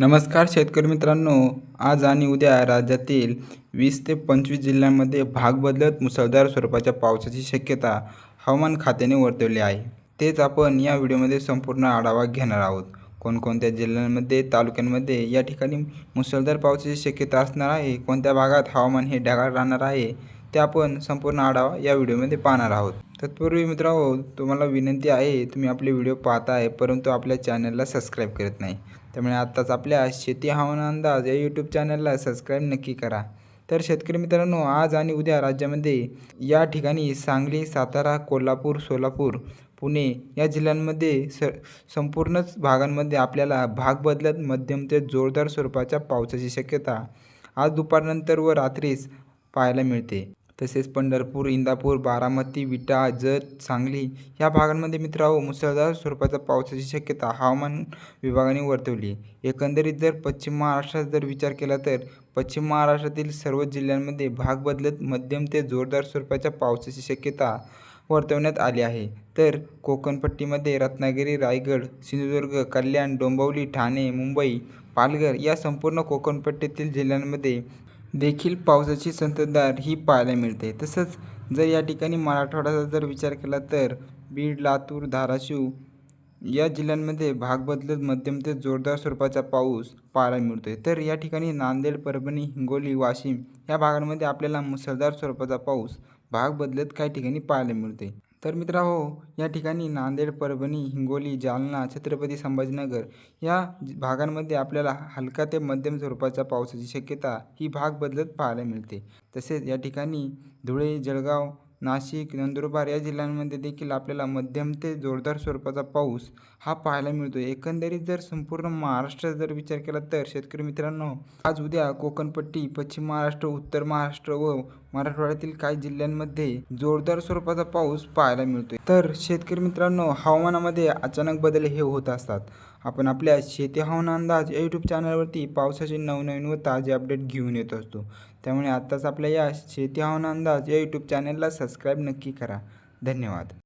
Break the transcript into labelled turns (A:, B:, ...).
A: नमस्कार शेतकरी मित्रांनो आज आणि उद्या राज्यातील वीस ते पंचवीस जिल्ह्यांमध्ये भाग बदलत मुसळधार स्वरूपाच्या पावसाची शक्यता हवामान खात्याने वर्तवली आहे. तेच आपण या व्हिडिओमध्ये संपूर्ण आढावा घेणार आहोत. कोणकोणत्या जिल्ह्यांमध्ये तालुक्यांमध्ये या ठिकाणी मुसळधार पावसाची शक्यता असणार आहे? कोणत्या भागात हवामान हे ढगाळ राहणार आहे? ते आपण संपूर्ण आढावा या व्हिडिओमध्ये पाहणार आहोत. तत्पूर्वी मित्रांनो तुम्हाला विनंती आहे तुम्ही आपले व्हिडिओ पाहताय परंतु आपल्या चॅनलला सबस्क्राईब करत नाही. त्यामुळे आत्ताच आपल्या शेती हवामान अंदाज या यूट्यूब चॅनलला सबस्क्राईब नक्की करा. तर शेतकरी मित्रांनो आज आणि उद्या राज्यामध्ये या ठिकाणी सांगली सातारा कोल्हापूर सोलापूर पुणे या जिल्ह्यांमध्ये स संपूर्णच भागांमध्ये आपल्याला भाग बदलत मध्यम ते जोरदार स्वरूपाच्या पावसाची शक्यता आज दुपारनंतर व रात्रीस पाहायला मिळते. तसेच पंढरपूर इंदापूर बारामती विटा जत सांगली या भागांमध्ये मित्रांनो मुसळधार स्वरूपाच्या पावसाची शक्यता हवामान विभागाने वर्तवली एकंदरीत जर पश्चिम महाराष्ट्रात जर विचार केला तर पश्चिम महाराष्ट्रातील सर्व जिल्ह्यांमध्ये भाग बदलत मध्यम ते जोरदार स्वरूपाच्या पावसाची शक्यता वर्तवण्यात आली आहे. तर कोकणपट्टीमध्ये रत्नागिरी रायगड सिंधुदुर्ग कल्याण डोंबिवली ठाणे मुंबई पालघर या संपूर्ण कोकणपट्टीतील जिल्ह्यांमध्ये देखील पावसाची संततधार ही पाहायला मिळते. तसंच जर या ठिकाणी मराठवाड्याचा जर विचार केला तर बीड लातूर धाराशिव या जिल्ह्यांमध्ये भाग बदलत मध्यम ते जोरदार स्वरूपाचा पाऊस पाहायला मिळतो आहे तर या ठिकाणी नांदेड परभणी हिंगोली वाशिम या भागांमध्ये आपल्याला मुसळधार स्वरूपाचा पाऊस भाग बदलत काही ठिकाणी पाहायला मिळते तर मित्रांनो हो, या ठिकाणी नांदेड परभणी हिंगोली जालना छत्रपती संभाजीनगर या भागांमध्ये आपल्याला हलका ते मध्यम स्वरूपाच्या पावसाची शक्यता ही भाग बदलत पाहायला मिळते. तसेच या ठिकाणी धुळे जळगाव नाशिक नंदुरबार या जिल्ह्यांमध्ये देखील आपल्याला मध्यम ते जोरदार स्वरूपाचा पाऊस हा पाहायला मिळतो एकंदरीत जर संपूर्ण महाराष्ट्राचा जर विचार केला तर शेतकरी मित्रांनो आज उद्या कोकणपट्टी पश्चिम महाराष्ट्र उत्तर महाराष्ट्र व मराठवाड्यातील काही जिल्ह्यांमध्ये जोरदार स्वरूपाचा पाऊस पाहायला मिळतोय. तर शेतकरी मित्रांनो हवामानामध्ये अचानक बदल हे होत असतात. आपण आपल्या शेती हवामान अंदाज या यूट्यूब चॅनलवरती पावसाचे नवनवीन व ताजे अपडेट घेऊन येत असतो. त्यामुळे आत्ताच आपल्या या शेती हवामान अंदाज या यूट्यूब चॅनलला सबस्क्राईब नक्की करा. धन्यवाद.